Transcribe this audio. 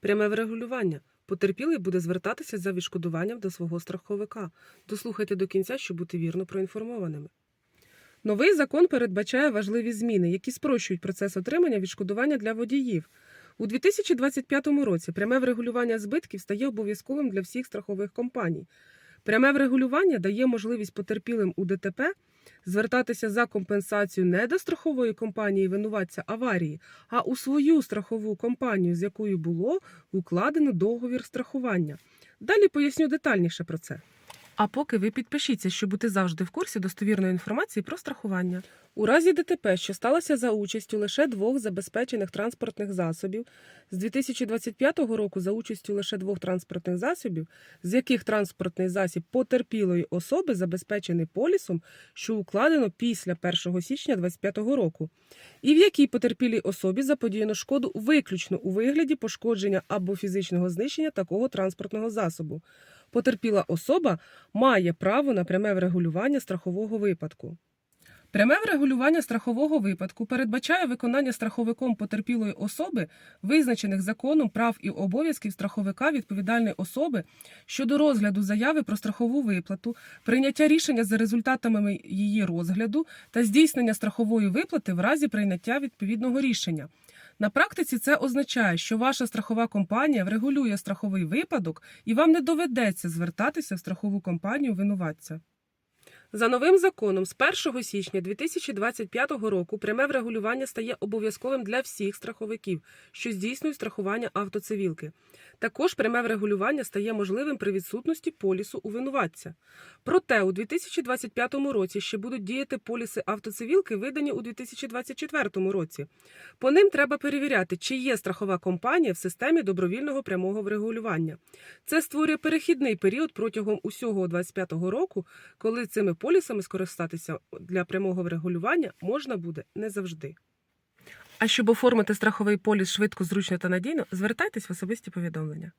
Пряме врегулювання. Потерпілий буде звертатися за відшкодуванням до свого страховика. Дослухайте до кінця, щоб бути вірно проінформованими. Новий закон передбачає важливі зміни, які спрощують процес отримання відшкодування для водіїв. У 2025 році пряме врегулювання збитків стає обов'язковим для всіх страхових компаній. Пряме врегулювання дає можливість потерпілим у ДТП звертатися за компенсацію не до страхової компанії винуватця аварії, а у свою страхову компанію, з якою було укладено договір страхування. Далі поясню детальніше про це. А поки ви підпишіться, щоб бути завжди в курсі достовірної інформації про страхування. У разі ДТП, що сталося за участю лише двох забезпечених транспортних засобів, з 2025 року за участю лише двох транспортних засобів, з яких транспортний засіб потерпілої особи забезпечений полісом, що укладено після 1 січня 2025 року, і в якій потерпілій особі заподіяно шкоду виключно у вигляді пошкодження або фізичного знищення такого транспортного засобу. Потерпіла особа має право на пряме врегулювання страхового випадку. Пряме врегулювання страхового випадку передбачає виконання страховиком потерпілої особи, визначених законом прав і обов'язків страховика відповідальної особи щодо розгляду заяви про страхову виплату, прийняття рішення за результатами її розгляду та здійснення страхової виплати в разі прийняття відповідного рішення. На практиці це означає, що ваша страхова компанія врегулює страховий випадок і вам не доведеться звертатися в страхову компанію винуватця. За новим законом з 1 січня 2025 року пряме врегулювання стає обов'язковим для всіх страховиків, що здійснюють страхування автоцивілки. Також пряме врегулювання стає можливим при відсутності полісу у винуватця. Проте у 2025 році ще будуть діяти поліси автоцивілки, видані у 2024 році. По ним треба перевіряти, чи є страхова компанія в системі добровільного прямого врегулювання. Це створює перехідний період протягом усього 2025 року, коли цими полісами скористатися для прямого врегулювання можна буде не завжди. А щоб оформити страховий поліс швидко, зручно та надійно, звертайтесь в особисті повідомлення.